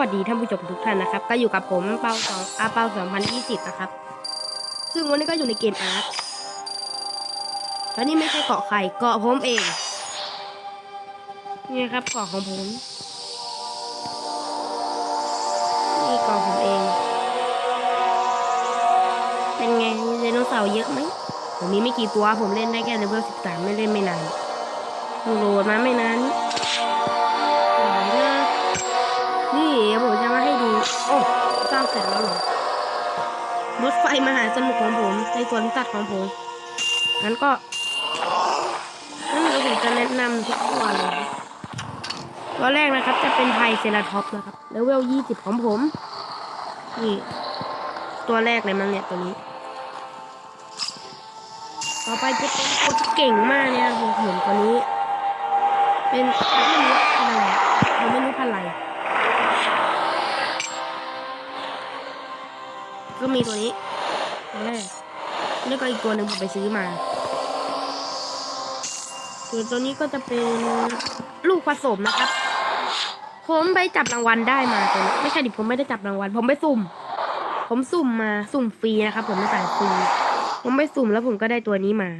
สวัสดีท่านผู้ชมทุกท่านนะครับ ก็อยู่กับผมเปาสองอาเปาสองพันยี่สิบนะครับ ซึ่งวันนี้ก็อยู่ในเกมอาร์ตแล้วนี่ไม่ใช่เกาะใครเกาะผมเอง นี่ครับเกาะของผม นี่เกาะผมเอง เป็นไงมีไดโนเสาร์เยอะไหม ผมมีไม่กี่ตัว ผมเล่นได้แค่เลเวลสิบสามไม่เล่นไม่นานโหลดมาไม่นานนี้น เดี๋ยวผมจะมาให้ดูโอ้สร้างเสร็จแล้วเหรอรถไฟมหาสนุกของผมในสวนสัตว์ของผมงั้นก็งั้นเดี๋ยวผมจะแนะนำทุกตัวเลยตัวแรกนะครับจะเป็นไทเซราท็อปนะครับเลเวลยี่สิบของผมนี่ตัวแรกเลยมั้งเนี่ยตัวนี้ ต่อไปจะเป็นคนที่เก่งมากเนี่ยผมเห็นตัวนี้ เป็นไม่รู้พันอะไรผมไม่รู้พันอะไร ก็มีตัวนี้ตัวแรกแล้วก็อีกตัวหนึ่งผมไปซื้อมาส่วนตัวนี้ก็จะเป็นลูกผสมนะครับ ผมไปจับรางวัลได้มาตัวนี้ไม่ใช่ดิผมไม่ได้จับรางวัล ผมไปสุ่ม ผมสุ่มมาสุ่มฟรีนะครับ ผมไม่จ่ายฟรีผมไปสุ่มแล้วผมก็ได้ตัวนี้มา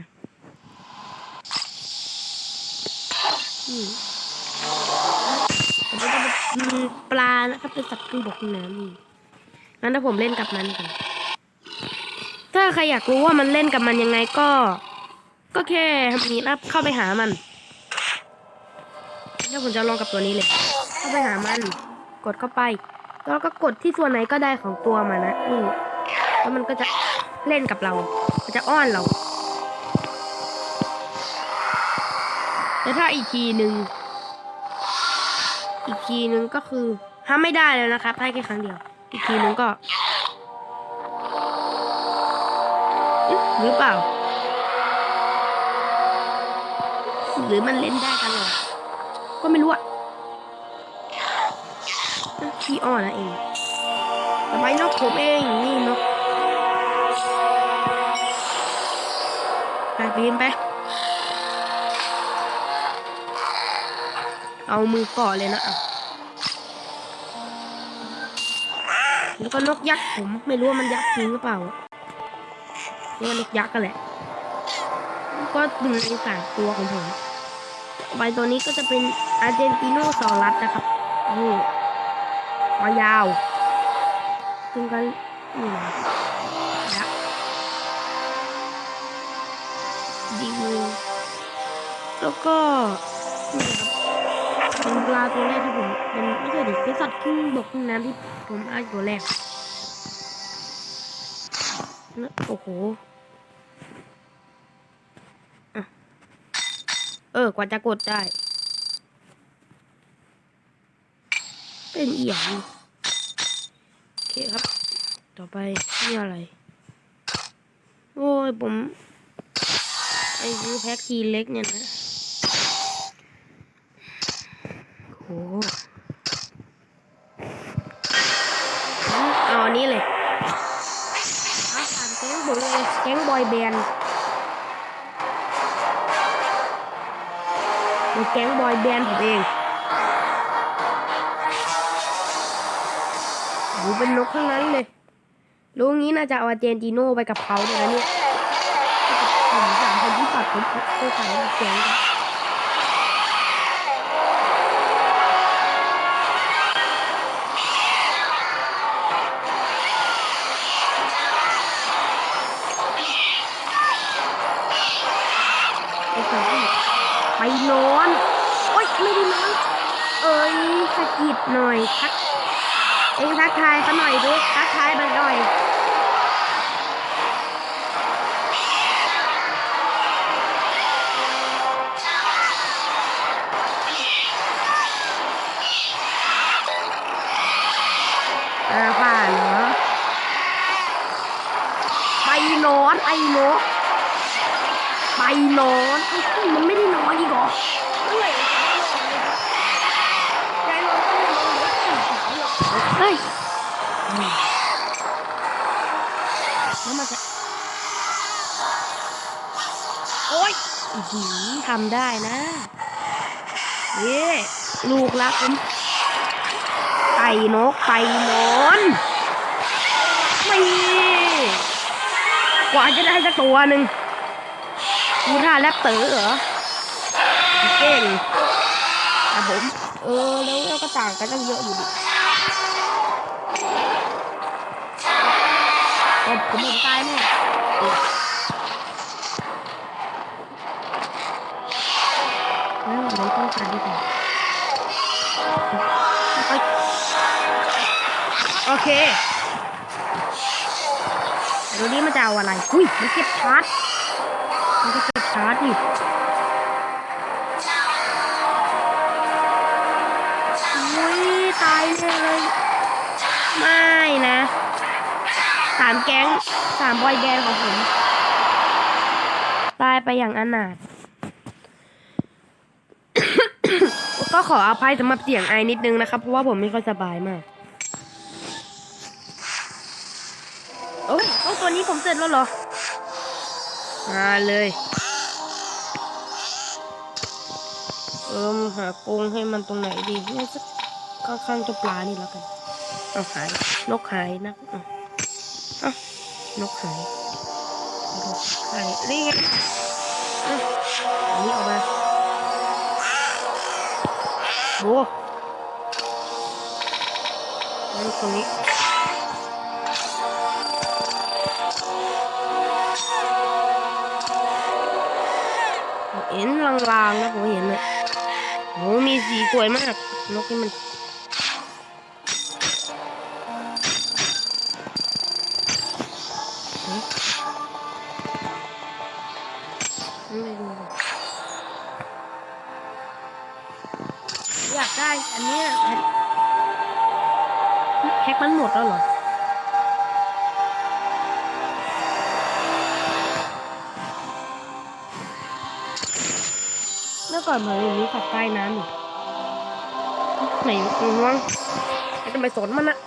อืมผมก็จะเป็นปลานะครับเป็นสัตว์ครึ่งบกครึ่งน้ำนี่ งั้นถ้าผมเล่นกับมันกันถ้าใครอยากรู้ว่ามันเล่นกับมันยังไงก็ ก็แค่ทำนี้นะเข้าไปหามันแล้วผมจะลองกับตัวนี้เลย เข้าไปหามัน กดเข้าไป แล้วก็กดที่ส่วนไหนก็ได้ของตัวมันนะนี่แล้วมันก็จะเล่นกับเรา มันจะอ้อนเราแล้วถ้าอีกทีหนึ่งอีกทีหนึ่งก็คือห้ามไม่ได้แล้วนะครับให้แค่ครั้งเดียว อีกทีนึงก็หรือเปล่า หรือมันเล่นได้ตลอดก็ไม่รู้อะเอ๊ะพี่อ้อนนะเองทำไมนกผมเองนี่นกไปปีนไป เอามือกาะเลยนะอะ แล้วก็นกยักษ์ผมไม่รู้ว่ามันยักษ์จริงหรือเปล่าเรียกว่านกยักษ์กันแหละ ก็หนึ่งในสามตัวของผมต่อไปตัวนี้ก็จะเป็นอาร์เจนติโนซอรัสนะครับนี่คอยาวซึ่งก็นี่นะยักษ์ดีมือแล้วก็นี่ครับ เป็นปลาตัวแรกที่ผมเป็นไม่ใช่ดิเป็นสัตว์ครึ่งบกครึ่งน้ำที่ผมได้ตัวแรกนะโอ้โหอเออกว่าจะกดได้ เป็นเอียงโอเคครับ ต่อไปนี่อะไร โอ้ยผม ไอ้ซื้อแพ็คทีเล็กเนี่ยนะ โหเอาอันนี้เลยอาผ่านแก๊งผมเลยแก๊งบอยแบนด์เป็นแก๊งบอยแบนด์ผมเองโหเป็นนกทั้งนั้นเลยรู้งี้น่าจะเอาอาร์เจนติโน่ไปกับเขาเลยนะเนี่ยผมสามคนที่ปัดผมก็ขายมาเจ๊งกัน นอนโอ๊ยไม่ได้นอนเอ้ยสะกิดหน่อยทักเองทักทายเขาหน่อยดิทักทายมันหน่อยอาผ่านเหรอไปนอนไอ้นก นอนไอ้ขึ้นมันไม่ได้นอนอีกหรอเมื่อไหร่ใจนอนยายนอนก็ไม่นอนเฮ้ยแล้วมันจะโอ๊ยหืทำได้นะเย้ลูกรักผมไปนกไปนอนไม่กว่าจะได้สักตัวหนึ่ง มีท่าแรปเตอร์เหรอเก่งครับผม เออแล้วเราก็ต่างกันตั้งเยอะอยู่ดิผมผมผมตายแน่เออแล้วเราต้องการดีกว่าค่อยโอเคเดี๋ยวนี้มันจะเอาอะไร อุ้ยมันเก็บชาร์จมันก็เก็บ ชาร์จดิอุ้ยตายแน่เลยไม่นะสามแก๊งสามบอยแบนด์ของผม ตายไปอย่างอนาถก็ขออภัยสำหรับเสียงไอนิดนึงนะครับ เพราะว่าผมไม่ค่อยสบายมาก โอ้ยโอ้ตัวนี้ผมเสร็จแล้วเหรอ มาเลย เออหากรงให้มันตรงไหนดีเนี่ยสักข้างๆเจ้าปลานี่แล้วกันเอาหายนกหายนะเอาเอานกหายนกหายนี่ไงอะอันนี้ออกมาโอ้นั่นตรงนี้เห็นลางๆนะผมเห็นนะ โอ้มีสีสวยมาก นกนี่มัน อยากได้ อันนี้แพ็คแพ็คมันหมดแล้วเหรอ ก่อนเหมือนอย่างนี้ขับใต้น้ำอยู่ไหนงวงจะไปสนมันอะ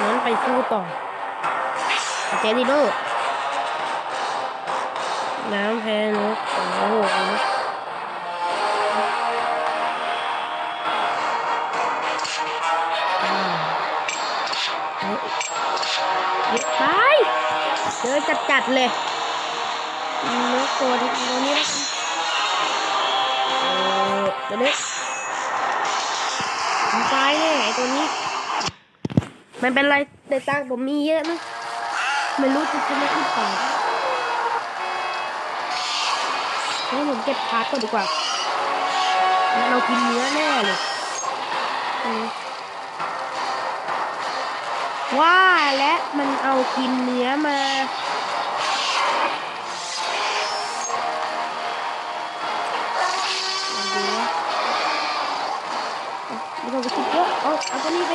งั้นไปสู้ต่อเจดิโดน้ำแพ้นกโอ้โหไปเจอจัดๆเลย นกตัวนี้ตัวนี้แล้วกันเออตัวนี้มันตายแน่ไอตัวนี้ มันเป็นไรแต่ตังผมมีเยอะนะไม่รู้จะชนะหรือเปล่าให้ผมเก็บพาร์ทก่อนดีกว่าเรากินเนื้อแน่เลยว่าและมันเอากินเนื้อมา เอาเอาตัวนี้ไป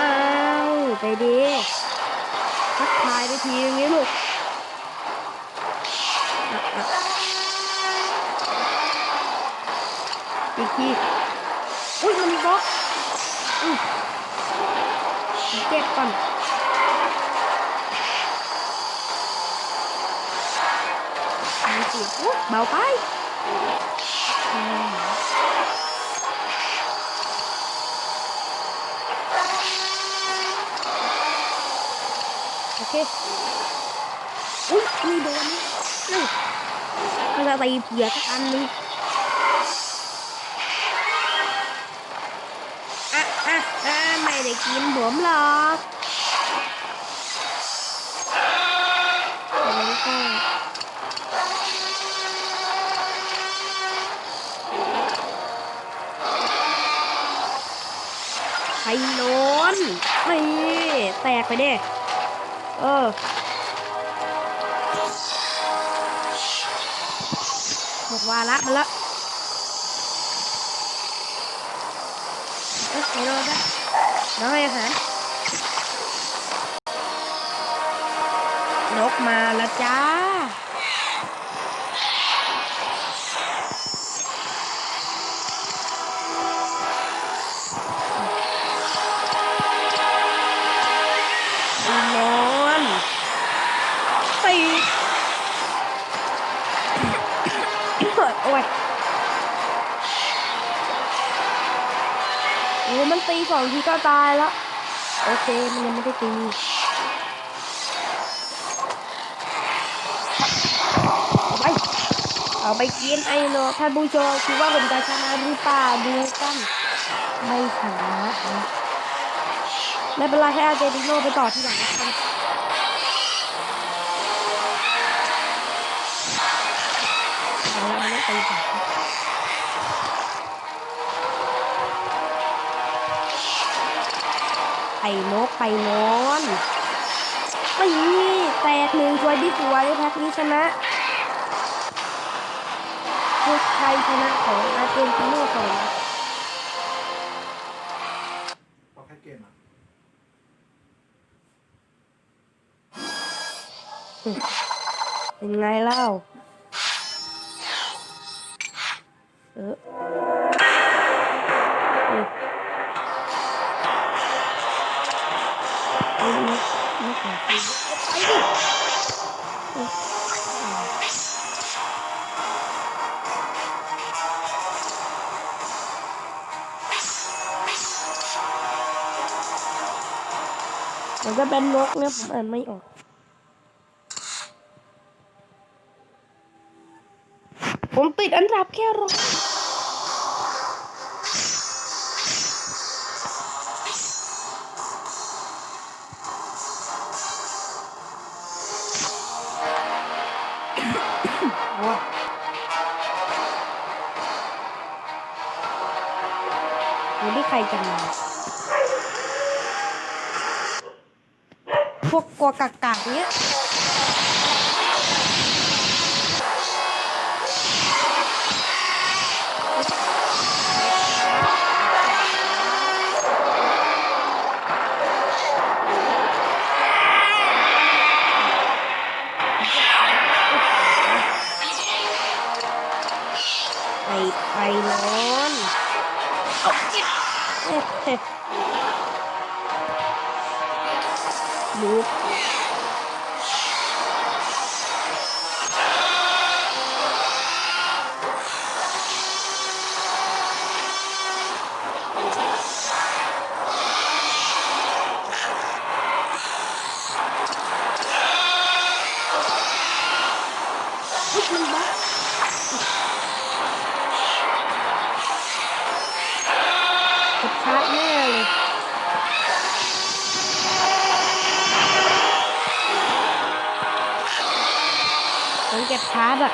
อ้าวไปดีทักทายไปทีอย่างนี้ลูกอีกทีอุ้ยมันมีบล็อกอืมเก็บก่อน ไม่สิอุ๊ยเบาไปอืมโอเคอุ้ยมีโดนนี่นี่เราจะตีเผือกสักอันหนึงอะอะอะไม่ได้กินผมหรอกแล้วก็ ไข่โนนนี่แตกไปเด้เออหมดวาระมันละเอ้ยไข่โนนได้น้องให้อาหารนกมาแล้วจ้า โอ้มันตีสองทีก็ตายแล้ว โอเค มันยังไม่ได้ตีไปเอาไปกินไอ้โนาะท่านผู้ชมคิดว่าผมจะชนะหรือเปล่าดูกัน ไม่ชนะนะไม่เป็นไรให้อาเจนติโนไปต่อที่หลังนะครับเอาละมันต้อ ไอ้นกไปนอนไม่แตกหนึ่งสวยที่สวยแพ็คนี้ชนะคือใครชนะของอาร์เจนติโนสองนะเอาแค่เกมอะเป็นไงเล่าเออเอ ไม่ขอซื้อไปดิเออมันจะเป็นนกเนี่ยผมอ่านไม่ออก ผมติดอันดับแค่ร้อย พวกกลัวกากาเนี้ยไปไปนอนเลุก เก็บชาร์จอะ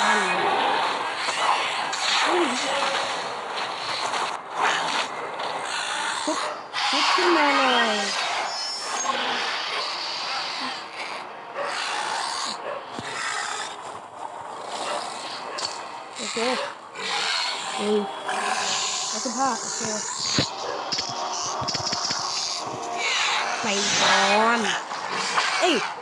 นั่นอุ้ยทุบทุบขึ้นมาหน่อยโอเคหนึ่งแล้วสิบห้าโอเคไปก่อน เ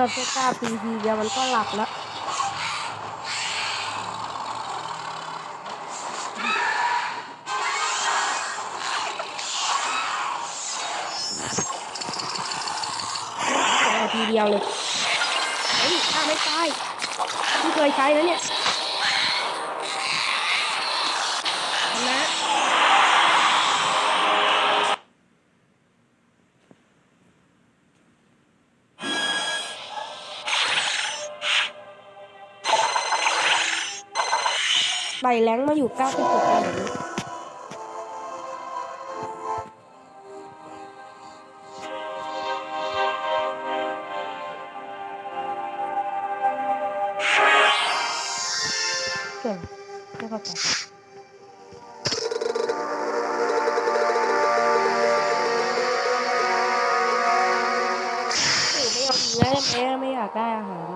เราแค่กล้าปีทีเดียวมันก็หลับแล้วทีเดียวเลยเฮ้ยถ้าไม่ตายที่เคยใช้แล้วเนี่ย ส่แรงมาอยู่96แล้เเรียกว่ไงไม่อยากได้อาหาร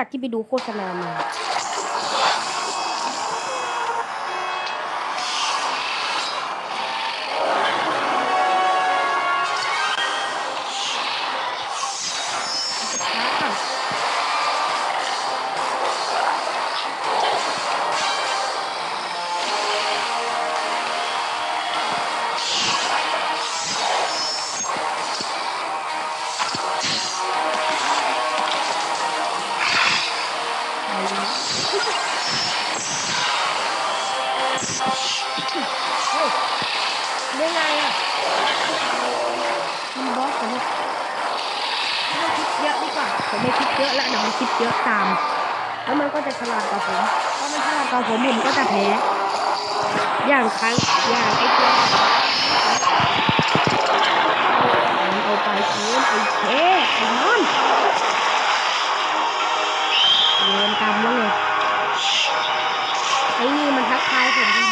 จากที่ไปดูโฆษณามา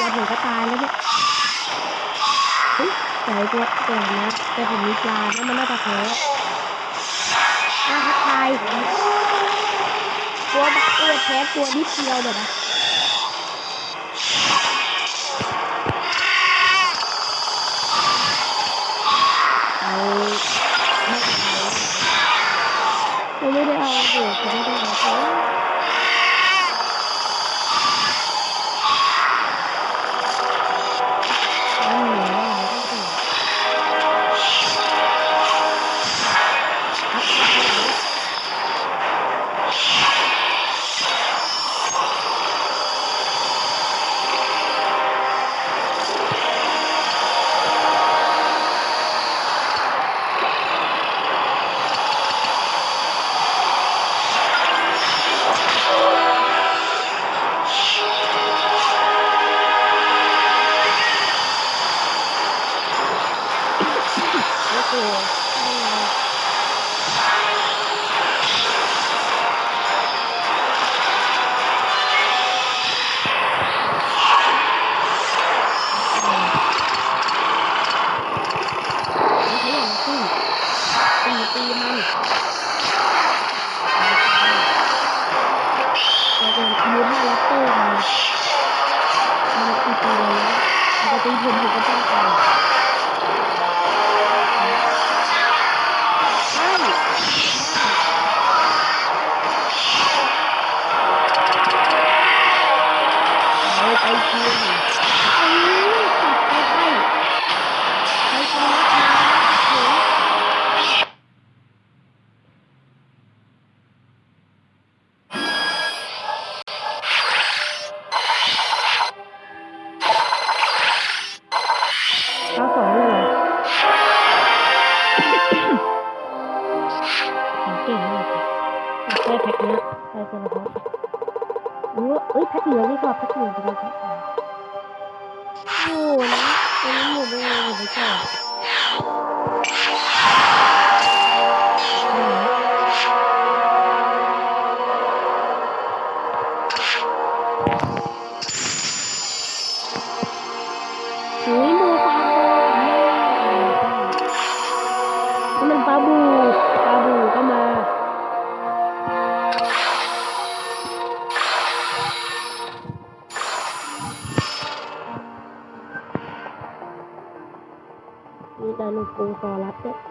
ดผมก็ตายแล้วเนี่ยแต่ตัวแก่นะแต่ผมมีปลาแล้วมันน่าจะแพ้อาทักทายตัวแบบตัวแพ้ตัวนิดเดียวเดี๋ยวนะ I do. บูปลาบูก็มา มีแต่ลูกปูซอรัสด้วย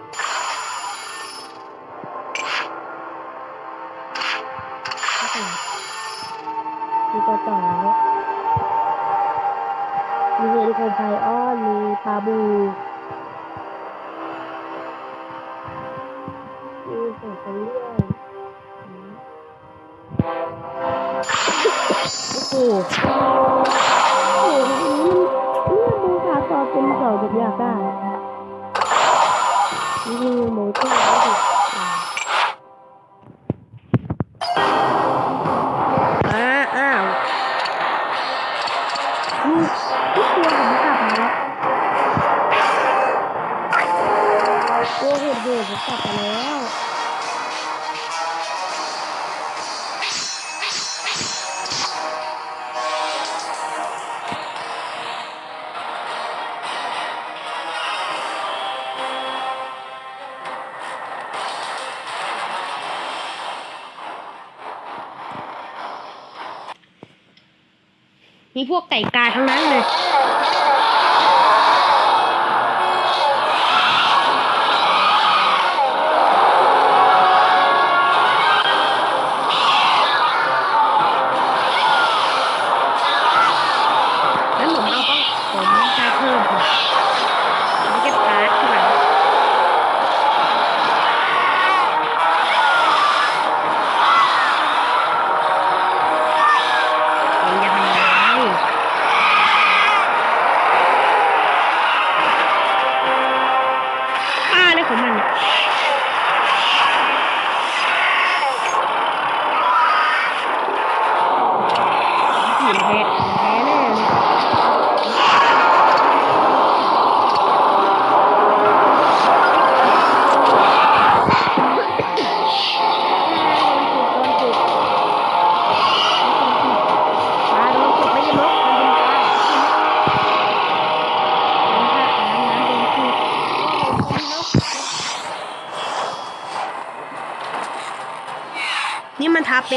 พวกไก่กาทั้งนั้นเลย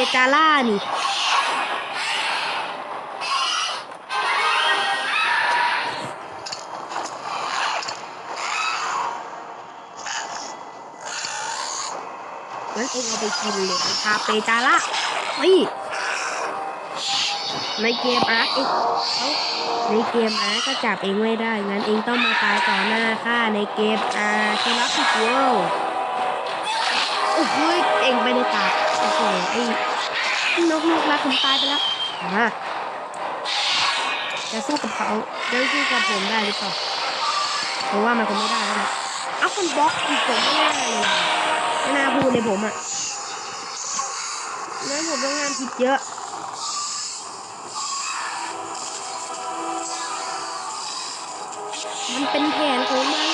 นี่มันทาเปจาร่านี่งั้นเองเอาไปกินเลยทาเปจาร่านี่ในเกมอาร์คเองเอ้าในเกมอาร์คก็จับเองไม่ได้ งั้นเองต้องมาตายต่อหน้าข้าในเกมอาร์คิรัสิกเวิลด์โอ้โห งไม่ได้ตาโอ้โหไอ้นกลูกรักผมตายไปแล้วอ่าจะสู้กับเขาจะสู้กับผมได้หรือเปล่าเพราะว่ามันคงไม่ได้แล้วนะเอาคนบล็อกอีกผมไม่ได้เลยไม่น่าพูดเลยผมอะงั้นผมต้องงานผิดเยอะมันเป็นแผนของมัน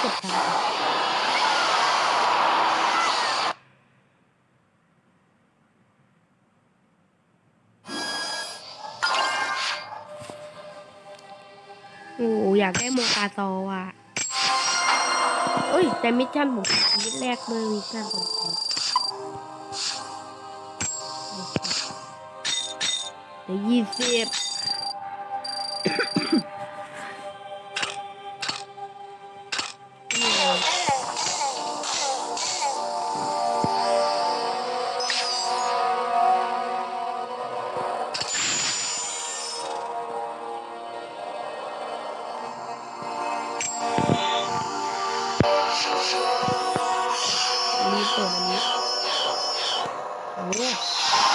เบตังโอ้อยากได้โมกาตอะเอ้ย แต่มิชชั่นผมมิชแรกเลยร์มิชชั่นผมเดี๋ยวยี่สิบ อันนี้เปิดอันนี้โอ้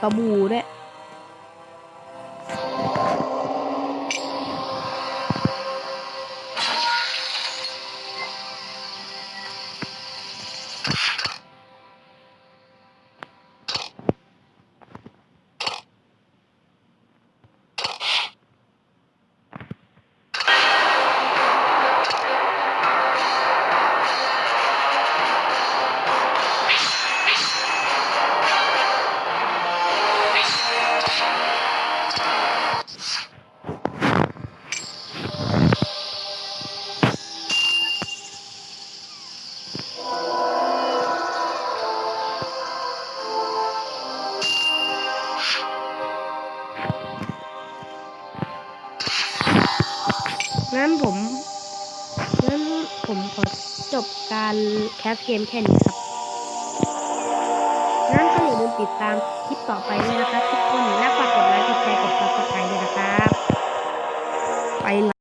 ประบูด้วย กมแค่นี้ครับงั้นก็อย่าลืมติดตามคลิปต่อไปด้วยนะครับทุกคนและฝากกดไลค์กดแชร์กดซับสไครต์ด้วยนะครับ ไปละ